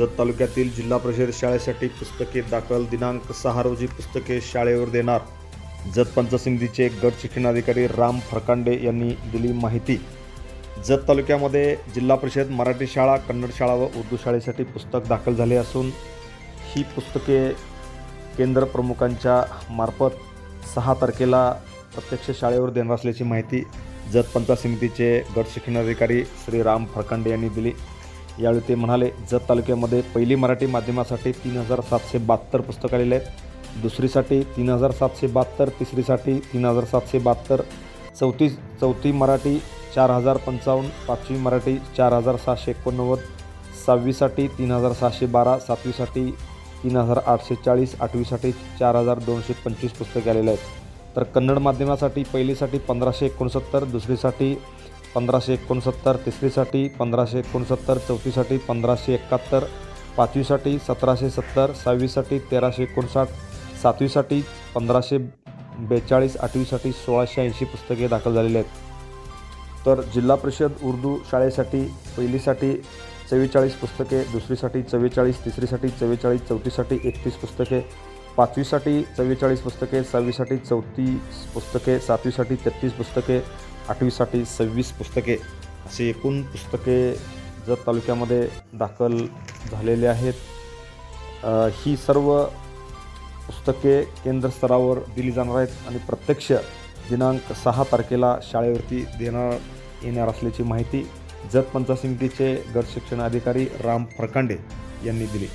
जत तालुक्यातील जिल्हा परिषद शाळेसाठी पुस्तके दाखल. दिनांक सहा रोजी पुस्तके शाळेवर देणार. जत पंचसिंधीचे गट शिक्षणाधिकारी राम फरकांडे यांनी दिली माहिती. जत तालुक्यामध्ये जिल्हा परिषद मराठी शाळा कन्नड शाळा व उर्दू शाळेसाठी पुस्तक दाखल झाले असून ही पुस्तके केंद्र प्रमुखांच्या मार्फत सहा तारखेला प्रत्यक्ष शाळेवर देणार असल्याची माहिती जत पंचायत समितीचे गट शिक्षणाधिकारी श्री राम फरकांडे यांनी दिली. यावेळी ते म्हणाले जत तालुक्यामध्ये पहिली मराठी माध्यमासाठी तीन हजार सातशे बहात्तर पुस्तकं आलेले आहेत. दुसरीसाठी तीन हजार सातशे बहात्तर तिसरीसाठी तीन हजार सातशे बहात्तर. चौथी चौथी मराठी चार हजार पंचावन्न पाचवी मराठी चार हजार सहाशे एकोणनव्वद सहावीसाठी तीन हजार सहाशे बारा सातवीसाठी तीन हजार आठशे चाळीस आठवीसाठी चार हजार दोनशे पंचवीस पुस्तके आलेले आहेत. तर कन्नड माध्यमासाठी पहिलीसाठी पंधराशे एकोणसत्तर दुसरीसाठी पंधराशे एकोणसत्तर तिसरीसाठी पंधराशे एकोणसत्तर चौथीसाठी पंधराशे एकाहत्तर पाचवीसाठी सतराशे सत्तर सहावीसाठी तेराशे एकोणसाठ सातवीसाठी पंधराशे बेचाळीस आठवीसाठी सोळाशे ऐंशी पुस्तके दाखल झालेली आहेत. तर जिल्हा परिषद उर्दू शाळेसाठी पहिलीसाठी चव्वेचाळीस पुस्तके दुसरीसाठी चव्वेचाळीस तिसरीसाठी चव्वेचाळीस चौथीसाठी एकतीस पुस्तके पाचवीसाठी चव्वेचाळीस पुस्तके सहावीसाठी चौतीस पुस्तके सातवीसाठी तेहतीस पुस्तके आठवीसाठी सव्वीस पुस्तके असे एकूण पुस्तके जत तालुक्यामध्ये दाखल झालेले आहेत. ही सर्व पुस्तके केंद्र स्तरावर दिली जाणार आहेत आणि प्रत्यक्ष दिनांक सहा तारखेला शाळेवरती देणार येणार असल्याची माहिती जत पंचायत समितीचे गट शिक्षण अधिकारी राम फरकांडे यांनी दिली.